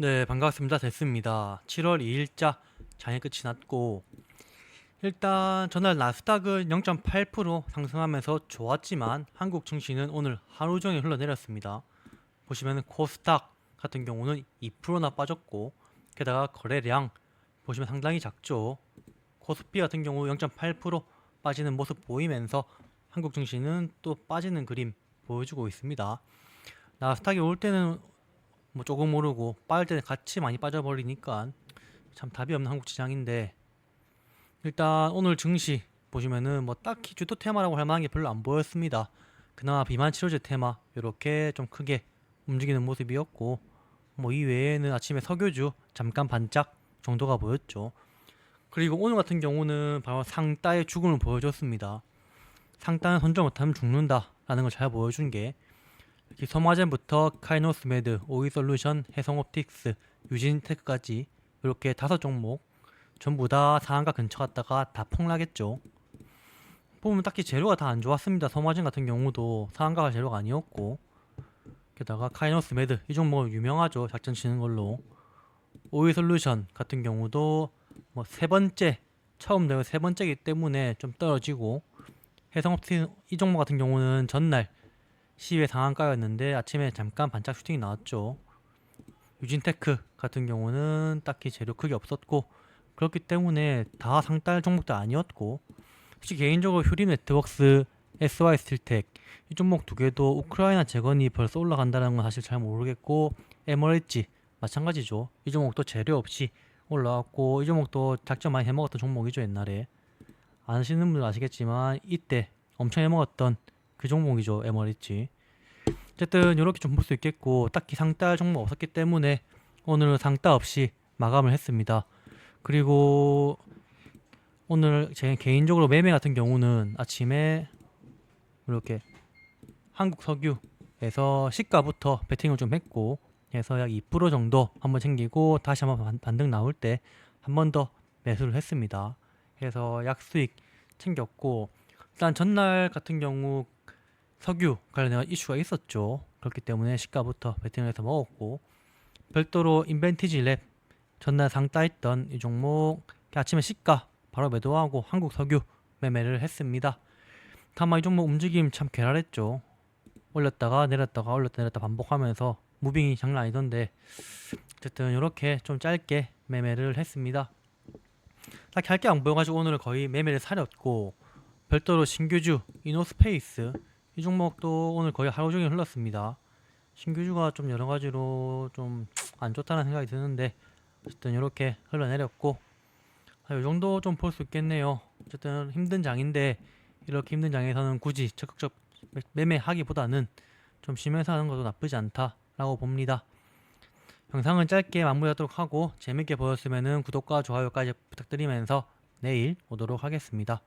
네, 반갑습니다. 됐습니다. 7월 2일자 장의 끝이 났고 일단 전날 나스닥은 0.8% 상승하면서 좋았지만 한국 증시는 오늘 하루 종일 흘러내렸습니다. 보시면 코스닥 같은 경우는 2%나 빠졌고 게다가 거래량 보시면 상당히 작죠. 코스피 같은 경우 0.8% 빠지는 모습 보이면서 한국 증시는 또 빠지는 그림 보여주고 있습니다. 나스닥이 올 때는 뭐 조금 오르고 빠질 때는 같이 많이 빠져버리니까 참 답이 없는 한국 시장인데 일단 오늘 증시 보시면은 뭐 딱히 주도 테마라고 할 만한 게 별로 안 보였습니다. 그나마 비만 치료제 테마 이렇게 좀 크게 움직이는 모습이었고 뭐 이 외에는 아침에 석유주 잠깐 반짝 정도가 보였죠. 그리고 오늘 같은 경우는 바로 상따의 죽음을 보여줬습니다. 상따는 선정 못하면 죽는다라는 걸 잘 보여준 게 이렇게 서마젠부터 카이노스메드, 오이솔루션, 해성옵틱스, 유진테크까지 이렇게 다섯 종목 전부 다 상한가 근처 갔다가 다 폭락했죠. 보면 딱히 재료가 다 안 좋았습니다. 서마젠 같은 경우도 상한가가 재료가 아니었고 게다가 카이노스메드 이 종목 유명하죠. 작전 치는 걸로 오이솔루션 같은 경우도 뭐 세 번째 처음 내가 세 번째이기 때문에 좀 떨어지고 해성옵틱 이 종목 같은 경우는 전날 시외 상한가였는데 아침에 잠깐 반짝 슈팅이 나왔죠. 유진테크 같은 경우는 딱히 재료 크게 없었고 그렇기 때문에 다 상달 종목도 아니었고 혹시 개인적으로 휴림 네트워크스, SY 스틸텍 이 종목 두 개도 우크라이나 재건이 벌써 올라간다는 건 사실 잘 모르겠고 에머레지 마찬가지죠. 이 종목도 재료 없이 올라왔고 이 종목도 작전 많이 해먹었던 종목이죠 옛날에 아시는 분들 아시겠지만 이때 엄청 해먹었던 그 종목이죠. 에머리지 어쨌든 이렇게 좀 볼 수 있겠고 딱히 상따 종목 없었기 때문에 오늘은 상따 없이 마감을 했습니다. 그리고 오늘 제 개인적으로 매매 같은 경우는 아침에 이렇게 한국 석유에서 시가부터 베팅을 좀 했고 해서 약 2% 정도 한번 챙기고 다시 한번 반- 반등 나올 때 한 번 더 매수를 했습니다. 그래서 약 수익 챙겼고 일단 전날 같은 경우 석유 관련해 이슈가 있었죠. 그렇기 때문에 시가부터 베팅을 해서 먹었고 별도로 인벤티지 랩 전날 상따했던 이 종목 아침에 시가 바로 매도하고 한국 석유 매매를 했습니다. 다만 이 종목 움직임 참 괴랄했죠. 올렸다가 내렸다가 올렸다 내렸다 반복하면서 무빙이 장난 아니던데 어쨌든 이렇게 좀 짧게 매매를 했습니다. 딱히 할 게 안 보여가지고 오늘 거의 매매를 사렸고 별도로 신규주 이노스페이스 이 종목도 오늘 거의 하루 종일 흘렀습니다. 신규주가 좀 여러 가지로 좀 안 좋다는 생각이 드는데 어쨌든 이렇게 흘러내렸고 아, 이 정도 좀 볼 수 있겠네요. 어쨌든 힘든 장인데 이렇게 힘든 장에서는 굳이 적극적 매- 매매하기보다는 좀 쉬면서 하는 것도 나쁘지 않다라고 봅니다. 영상은 짧게 마무리하도록 하고 재밌게 보였으면 구독과 좋아요까지 부탁드리면서 내일 오도록 하겠습니다.